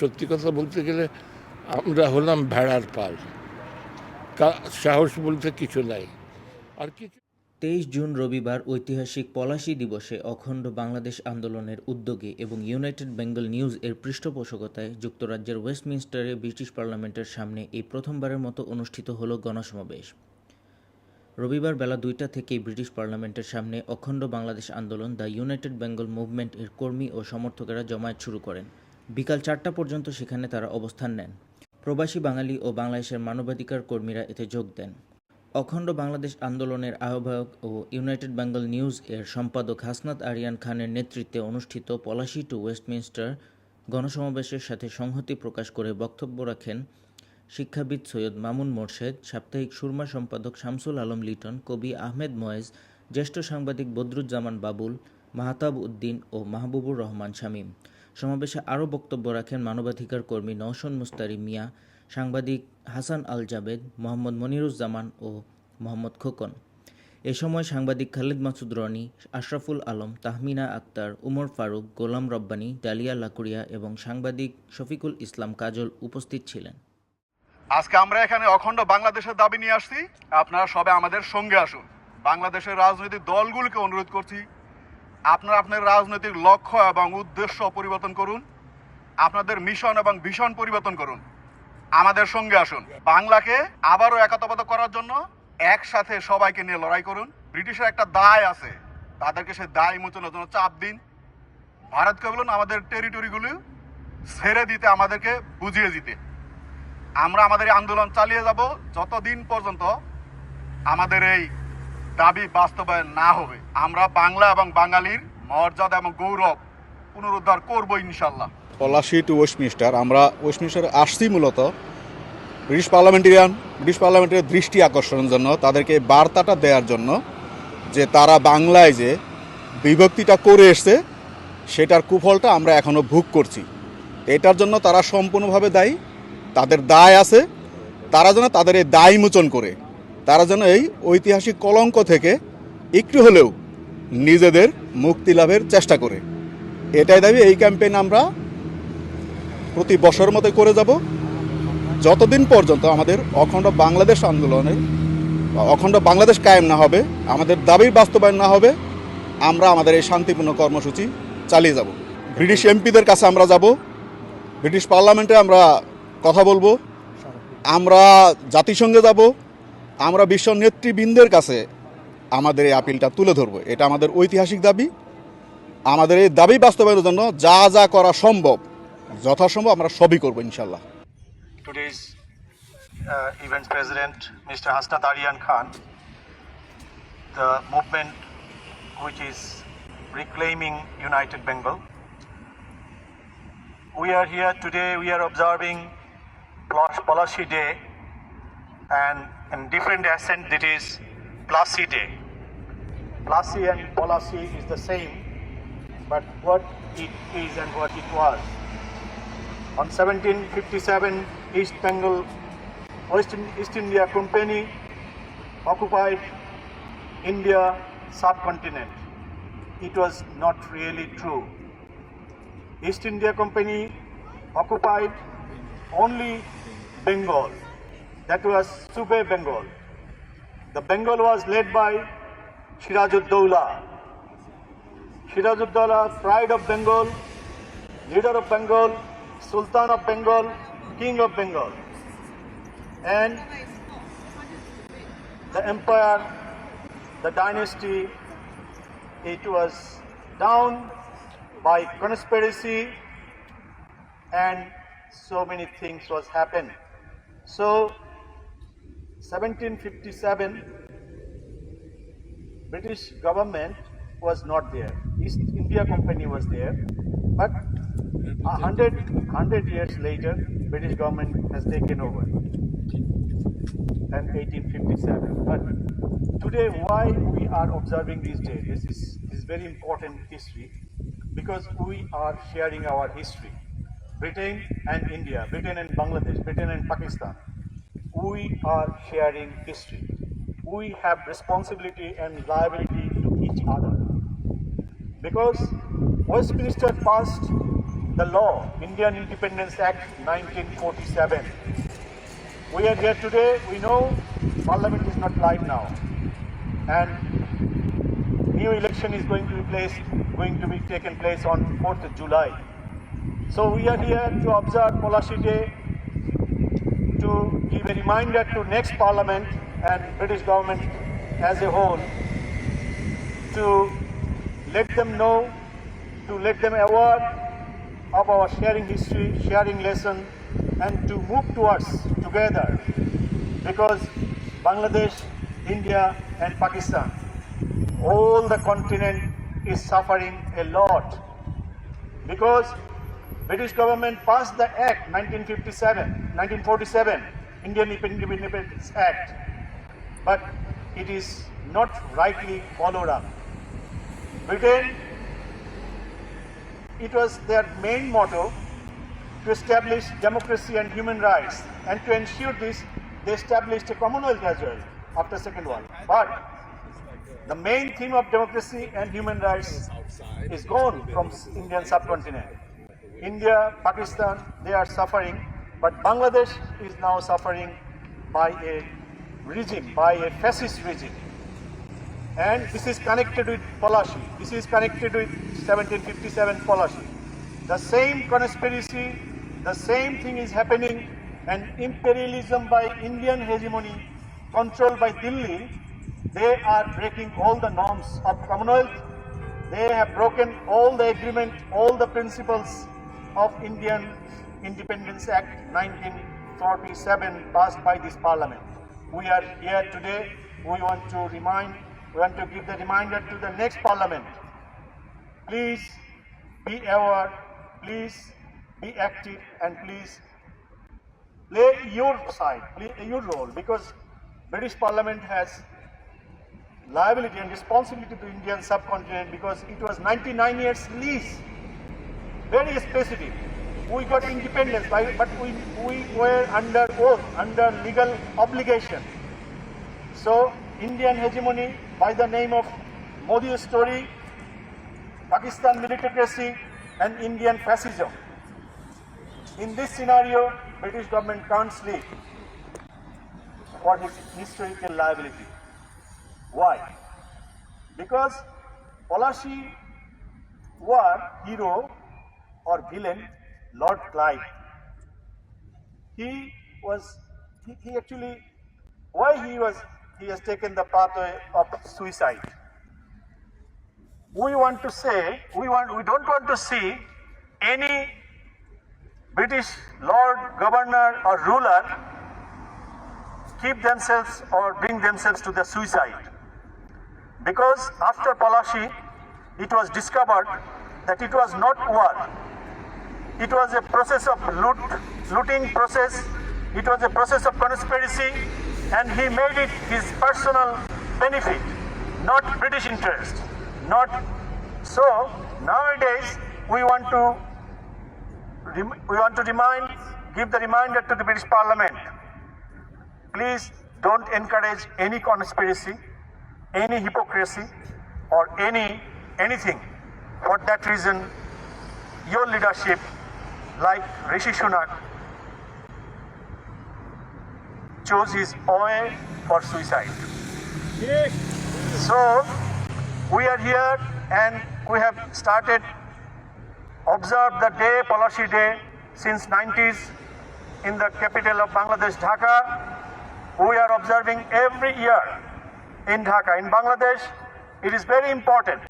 সত্যি কথা বলতে গেলে আমরা হলাম ভেড়ার পাল। সাহস বলতে কিছু নাই। আর কিছু তেইশ জুন রবিবার ঐতিহাসিক পলাশী দিবসে অখণ্ড বাংলাদেশ আন্দোলনের উদ্যোগে এবং ইউনাইটেড বেঙ্গল নিউজ এর পৃষ্ঠপোষকতায় যুক্তরাজ্যের ওয়েস্টমিনস্টারে ব্রিটিশ পার্লামেন্টের সামনে এই প্রথমবারের মতো অনুষ্ঠিত হলো গণসমাবেশ। রবিবার বেলা দুইটা থেকেই ব্রিটিশ পার্লামেন্টের সামনে অখণ্ড বাংলাদেশ আন্দোলন দ্য ইউনাইটেড বেঙ্গল মুভমেন্ট এর কর্মী ও সমর্থকেরা জমায়েত শুরু করেন। বিকাল চারটা পর্যন্ত সেখানে তারা অবস্থান নেন। প্রবাসী বাঙালি ও বাংলাদেশের মানবাধিকার কর্মীরা এতে যোগ দেন। অখণ্ড বাংলাদেশ আন্দোলনের আহ্বায়ক ও ইউনাইটেড বেঙ্গল নিউজ এর সম্পাদক হাসনাত আরিয়ান খানের নেতৃত্বে অনুষ্ঠিত পলাশি টু ওয়েস্টমিনস্টার গণসমাবেশের সাথে সংহতি প্রকাশ করে বক্তব্য রাখেন শিক্ষাবিদ সৈয়দ মামুন মোর্শেদ, সাপ্তাহিক সুরমা সম্পাদক শামসুল আলম লিটন, কবি আহমেদ ময়েজ, জ্যেষ্ঠ সাংবাদিক বদরুজ্জামান বাবুল, মাহতাব উদ্দিন ও মাহবুবুর রহমান শামীম। সমাবেশে আরও বক্তব্য রাখেন মানবাধিকার কর্মী নওশন মুস্তারি মিয়া, সাংবাদিক হাসান আল জাবেদ, মোহাম্মদ মনিরুজ্জামান ও মোহাম্মদ খোকন। এ সময় সাংবাদিক খালিদ মাসুদ রনি, আশরাফুল আলম, তাহমিনা আক্তার, উমর ফারুক, গোলাম রব্বানী, ডালিয়া লাকুরিয়া এবং সাংবাদিক শফিকুল ইসলাম কাজল উপস্থিত ছিলেন। আজকে আমরা এখানে অখণ্ড বাংলাদেশের দাবি নিয়ে আসছি। আপনারা সবে আমাদের সঙ্গে আসুন। বাংলাদেশের রাজনৈতিক দলগুলোকে অনুরোধ করছি আপনারা আপনার রাজনৈতিক লক্ষ্য এবং উদ্দেশ্য পরিবর্তন করুন। আপনাদের মিশন এবং ভীষণ পরিবর্তন করুন। আমাদের সঙ্গে আসুন। বাংলাকে আবারও একাতবদ্ধ করার জন্য একসাথে সবাইকে নিয়ে লড়াই করুন। ব্রিটিশের একটা দায় আছে। তাদেরকে সে দায় মোচনের জন্য চাপ দিন। ভারতকে বলুন আমাদের টেরিটরিগুলো ছেড়ে দিতে, আমাদেরকে বুঝিয়ে দিতে। আমরা আমাদের আন্দোলন চালিয়ে যাব। যতদিন পর্যন্ত আমাদের এই দাবি বাস্তবায়ন না হবে। আমরা বাংলা এবং বাঙালির মর্যাদা এবং গৌরব পুনরুদ্ধার করব ইনশাল্লাহ পলাশি টু ওয়েস্টমিনিস্টার আমরা ওয়েস্টমিনিস্টারে আসছি মূলত ব্রিটিশ পার্লামেন্টেরিয়ান ব্রিটিশ পার্লামেন্টের দৃষ্টি আকর্ষণের জন্য, তাদেরকে বার্তাটা দেওয়ার জন্য যে তারা বাংলায় যে বিভক্তিটা করে এসছে, সেটার কুফলটা আমরা এখনও ভোগ করছি। এটার জন্য তারা সম্পূর্ণভাবে দায়ী, তাদের দায় আছে, তারা যেন তাদের এই দায় মোচন করে। তারা যেন এই ঐতিহাসিক কলঙ্ক থেকে একটু হলেও নিজেদের মুক্তি লাভের চেষ্টা করে। এটাই দাবি এই ক্যাম্পেইন আমরা প্রতি বছর মতো করে যাব। যতদিন পর্যন্ত আমাদের অখণ্ড বাংলাদেশ আন্দোলনের বা অখণ্ড বাংলাদেশ কায়েম না হবে, আমাদের দাবির বাস্তবায়ন না হবে, আমরা আমাদের এই শান্তিপূর্ণ কর্মসূচি চালিয়ে যাব। ব্রিটিশ এমপিদের কাছে আমরা যাব। ব্রিটিশ পার্লামেন্টে আমরা কথা বলব। আমরা জাতিসংঘে যাব। আমরা বিশ্ব নেতৃবৃন্দের কাছে আমাদের এই আপিলটা তুলে ধরব। এটা আমাদের ঐতিহাসিক দাবি। আমাদের এই দাবি বাস্তবায়নের জন্য যা যা করা সম্ভব, যথাসম্ভব আমরা সবই করব ইনশাল্লাহ today's event president mister Hasnat Ariyan Khan the movement which is reclaiming united Bengal we are here today we are observing Plassey day and in different accent that is Day. Plassy and Polashi is the same, but what it is and what it was. On 1757, East Bengal, East India Company occupied India subcontinent. It was not really true. East India Company occupied only Bengal. That was Sube Bengal. The Bengal was led by Shirajud-Dowla. Shirajud-Dowla, pride of Bengal, leader of Bengal, Sultan of Bengal, King of Bengal. And the empire, the dynasty, it was down by conspiracy and so many things was happened. So 1757 British government was not there. East India Company was there. But a hundred, hundred years later, British government has taken over. And 1857. But today, why we are observing this day? This is, this is very important history because we are sharing our history. Britain and India, Britain and Bangladesh, Britain and Pakistan. We are sharing history. We have responsibility and liability to each other because Westminster passed the law, Indian Independence Act 1947. We are here today, we know Parliament is not live now. And new election is going to be placed, going to be taken place on 4th of July. So we are here to observe Policy Day to give a reminder to next Parliament and British government as a whole to let them know, to let them aware of our sharing history, sharing lesson, and to move towards together. Because Bangladesh, India, and Pakistan, all the continent is suffering a lot. Because British government passed the Act 1957, 1947, Indian Independence Act, but it is not rightly followed up. Britain, it was their main motto to establish democracy and human rights, and to ensure this, they established a Commonwealth as well after Second World. But the main theme of democracy and human rights is gone from Indian subcontinent. India, Pakistan, they are suffering, but Bangladesh is now suffering by a regime, by a fascist regime. And this is connected with Polashi. This is connected with 1757 Polashi. The same conspiracy, the same thing is happening, and imperialism by Indian hegemony, controlled by Delhi, they are breaking all the norms of Commonwealth. They have broken all the agreement, all the principles of Indian Independence Act 1947 passed by this parliament. We are here today. We want to remind, we want to give the reminder to the next parliament. Please be aware, please be active, and please play your side, play your role, because British Parliament has liability and responsibility to Indian subcontinent because it was 99 years lease, very specific. We got independence, but we, we were under oath, under legal obligation. So, Indian hegemony by the name of Modi story, Pakistan militarism, and Indian fascism. In this scenario, British government can't sleep for its historical liability. Why? Because Polashi war hero or villain, Lord Clive, he was, he, he actually, why he was, he has taken the pathway of suicide. We want to say, we want, we don't want to see any British Lord, Governor, or ruler keep themselves or bring themselves to the suicide. Because after Palashi, it was discovered that it was not war. It was a process of loot, looting process. It was a process of conspiracy, and he made it his personal benefit, not British interest. Not so. Nowadays, we want to we want to remind, give the reminder to the British Parliament please don't encourage any conspiracy, any hypocrisy, or any anything. For that reason, your leadership, like Rishi Sunak, chose his way for suicide. So we are here and we have started observe the day, Palashi Day, since 90s in the capital of Bangladesh, Dhaka. We are observing every year in Dhaka. In Bangladesh, it is very important.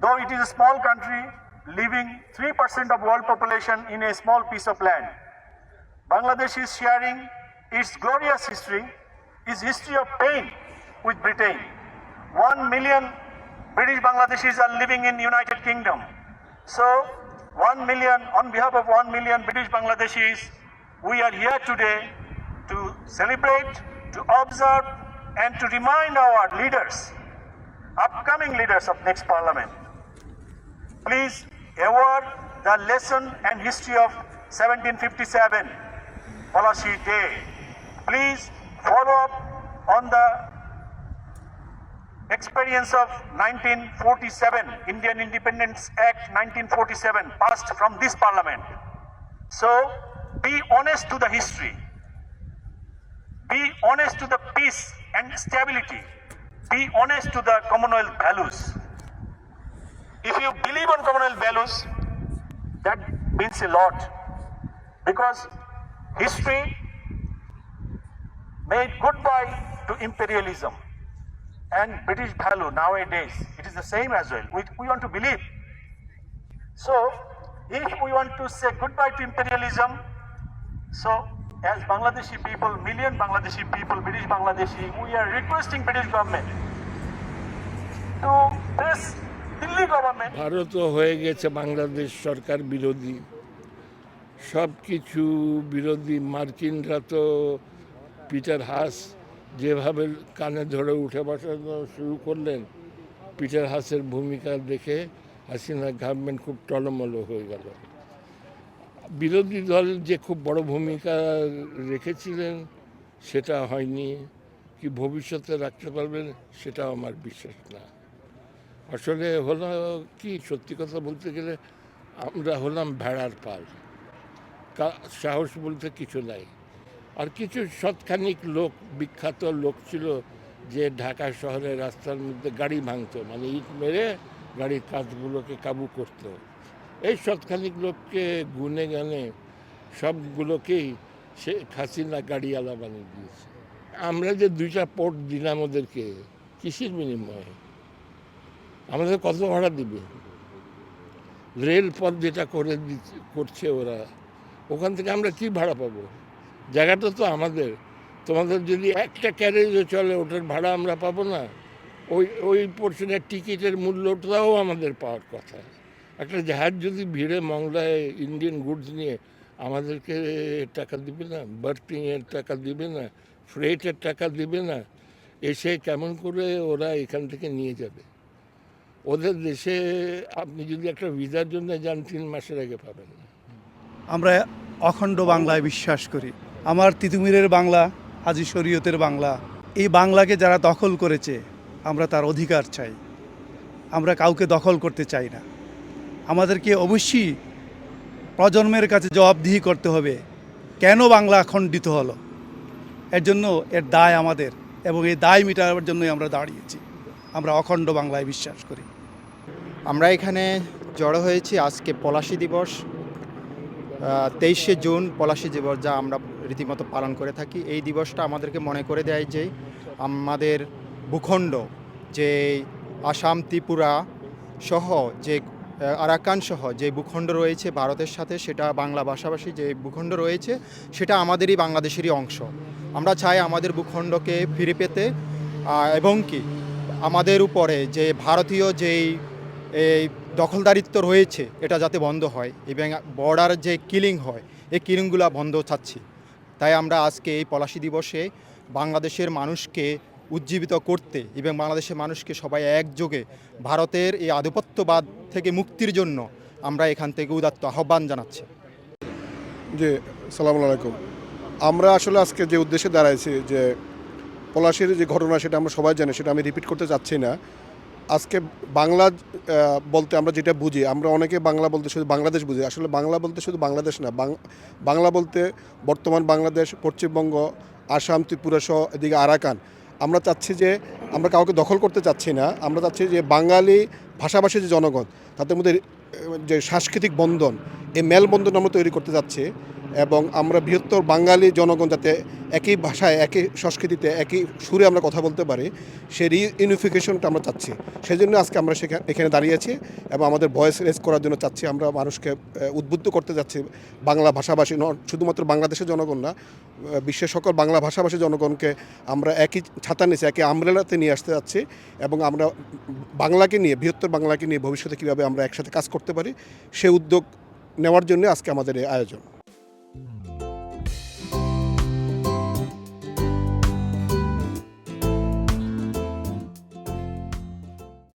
Though it is a small country, living 3% of world population in a small piece of land. Bangladesh is sharing its glorious history, its history of pain with Britain. One million British Bangladeshis are living in United Kingdom. So, one million, on behalf of one million British Bangladeshis, we are here today to celebrate, to observe, and to remind our leaders, upcoming leaders of next parliament, please award the lesson and history of 1757 policy day. Please follow up on the experience of 1947, Indian Independence Act 1947 passed from this parliament. So be honest to the history. Be honest to the peace and stability. Be honest to the Commonwealth values. If you believe on Commonwealth values, that means a lot. Because history made goodbye to imperialism and British value nowadays. It is the same as well. We, we want to believe. So, if we want to say goodbye to imperialism, so as Bangladeshi people, million Bangladeshi people, British Bangladeshi, we are requesting British government to press ভারতও হয়ে গেছে বাংলাদেশ সরকার বিরোধী। সব কিছু বিরোধী। মার্কিনরা তো Peter Haas যেভাবে কানে ধরে উঠে বসানো শুরু করলেন, পিটার হাসের ভূমিকা দেখে হাসিনা গভর্নমেন্ট খুব টলমল হয়ে গেল। বিরোধী দল যে খুব বড় ভূমিকা রেখেছিলেন, সেটা হয়নি। কি ভবিষ্যতে রাখতে পারবেন, সেটাও আমার বিশ্বাস না। আসলে হলো কি, সত্যি কথা বলতে গেলে আমরা হলাম ভেড়ার পাল। সাহস বলতে কিছু নাই। আর কিছু শতখানিক লোক, বিখ্যাত লোক ছিল যে ঢাকা শহরের রাস্তার মধ্যে গাড়ি ভাঙতো মানে ইট মেরে গাড়ির কাজগুলোকে কাবু করতো। এই শতখানিক লোককে গুনে গানে সবগুলোকেই সে হাসিনা গাড়িওয়ালা বানিয়ে দিয়েছে। আমরা যে দুইটা পোর্ট দিলাম ওদেরকে, কিসের বিনিময়ে? আমাদের কত ভাড়া দিবে? রেলপথ যেটা করে দিচ্ছে, করছে ওরা, ওখান থেকে আমরা কি ভাড়া পাবো? জায়গাটা তো আমাদের। তোমাদের যদি একটা ক্যারেজও চলে, ওটার ভাড়া আমরা পাবো না। ওই ওই পোর্শনের টিকিটের মূল্যটাও আমাদের পাওয়ার কথা। একটা জাহাজ যদি ভিড়ে মংলায় ইন্ডিয়ান গুডস নিয়ে, আমাদেরকে টাকা দিবে না বার্থিংয়ের টাকা দিবে না ফ্রেটের টাকা দিবে না, এসে কেমন করে ওরা এখান থেকে নিয়ে যাবে? ওদের দেশে আপনি যদি একটা ভিসার জন্য যান, তিন মাসের আগে পাবেন। আমরা অখণ্ড বাংলায় বিশ্বাস করি। আমার তিতুমিরের বাংলা, হাজি শরীয়তের বাংলা, এই বাংলাকে যারা দখল করেছে, আমরা তার অধিকার চাই। আমরা কাউকে দখল করতে চাই না। আমাদেরকে অবশ্যই প্রজন্মের কাছে জবাবদিহি করতে হবে, কেন বাংলা খণ্ডিত হলো? এর জন্য এর দায় আমাদের এবং এই দায় মেটাবার জন্যই আমরা দাঁড়িয়েছি। আমরা অখণ্ড বাংলায় বিশ্বাস করি। আমরা এখানে জড়ো হয়েছি আজকে পলাশী দিবস তেইশে জুন পলাশী দিবস যা আমরা রীতিমতো পালন করে থাকি। এই দিবসটা আমাদেরকে মনে করে দেয় যে আমাদের ভূখণ্ড, যে আসাম ত্রিপুরা সহ, যে আরাকান সহ যে ভূখণ্ড রয়েছে ভারতের সাথে, সেটা বাংলা ভাষাভাষী যে ভূখণ্ড রয়েছে, সেটা আমাদেরই বাংলাদেশেরই অংশ। আমরা চাই আমাদের ভূখণ্ডকে ফিরে পেতে এবং কি আমাদের উপরে যে ভারতীয় যেই এই দখলদারিত্ব রয়েছে, এটা যাতে বন্ধ হয়। এবং বর্ডার যে কিলিং হয়, এই কিলিংগুলো বন্ধ চাচ্ছি। তাই আমরা আজকে এই পলাশী দিবসে বাংলাদেশের মানুষকে উজ্জীবিত করতে এবং বাংলাদেশের মানুষকে সবাই একযোগে ভারতের এই আধিপত্যবাদ থেকে মুক্তির জন্য আমরা এখান থেকে উদাত্ত আহ্বান জানাচ্ছি। জি, সালাম আলাইকুম। আমরা আসলে আজকে যে উদ্দেশ্যে দাঁড়াইছি যে পলাশির যে ঘটনা, সেটা আমরা সবাই জানি, সেটা আমি রিপিট করতে চাচ্ছি না। আজকে বাংলা বলতে আমরা যেটা বুঝি, আমরা অনেকে বাংলা বলতে শুধু বাংলাদেশ বুঝি। আসলে বাংলা বলতে শুধু বাংলাদেশ না বাংলা বলতে বর্তমান বাংলাদেশ, পশ্চিমবঙ্গ, আসাম, ত্রিপুরা সহ এদিকে আরাকান। আমরা চাচ্ছি যে, আমরা কাউকে দখল করতে চাচ্ছি না, আমরা চাচ্ছি যে বাঙালি ভাষাভাষী যে জনগণ, তাদের মধ্যে যে সাংস্কৃতিক বন্ধন এই মেলবন্ধন আমরা তৈরি করতে যাচ্ছি এবং আমরা বৃহত্তর বাঙালি জনগণ যাতে একই ভাষায়, একই সংস্কৃতিতে, একই সুরে আমরা কথা বলতে পারি, সেই ইউনিফিকেশনটা আমরা চাচ্ছি। সেই জন্য আজকে আমরা সেখানে এখানে দাঁড়িয়েছি এবং আমাদের ভয়েস রেজ করার জন্য চাচ্ছি। আমরা মানুষকে উদ্বুদ্ধ করতে যাচ্ছি বাংলা ভাষাভাষী ন শুধুমাত্র বাংলাদেশের জনগণ না বিশ্বের সকল বাংলা ভাষাভাষী জনগণকে আমরা একই ছাতা নিচে, একই আমরেলাতে নিয়ে আসতে যাচ্ছি এবং আমরা বাংলাকে নিয়ে, বৃহত্তর বাংলাকে নিয়ে ভবিষ্যতে কীভাবে আমরা একসাথে কাজ করতে পারি, সে উদ্যোগ নেওয়ার জন্য আজকে আমাদের এই আয়োজন।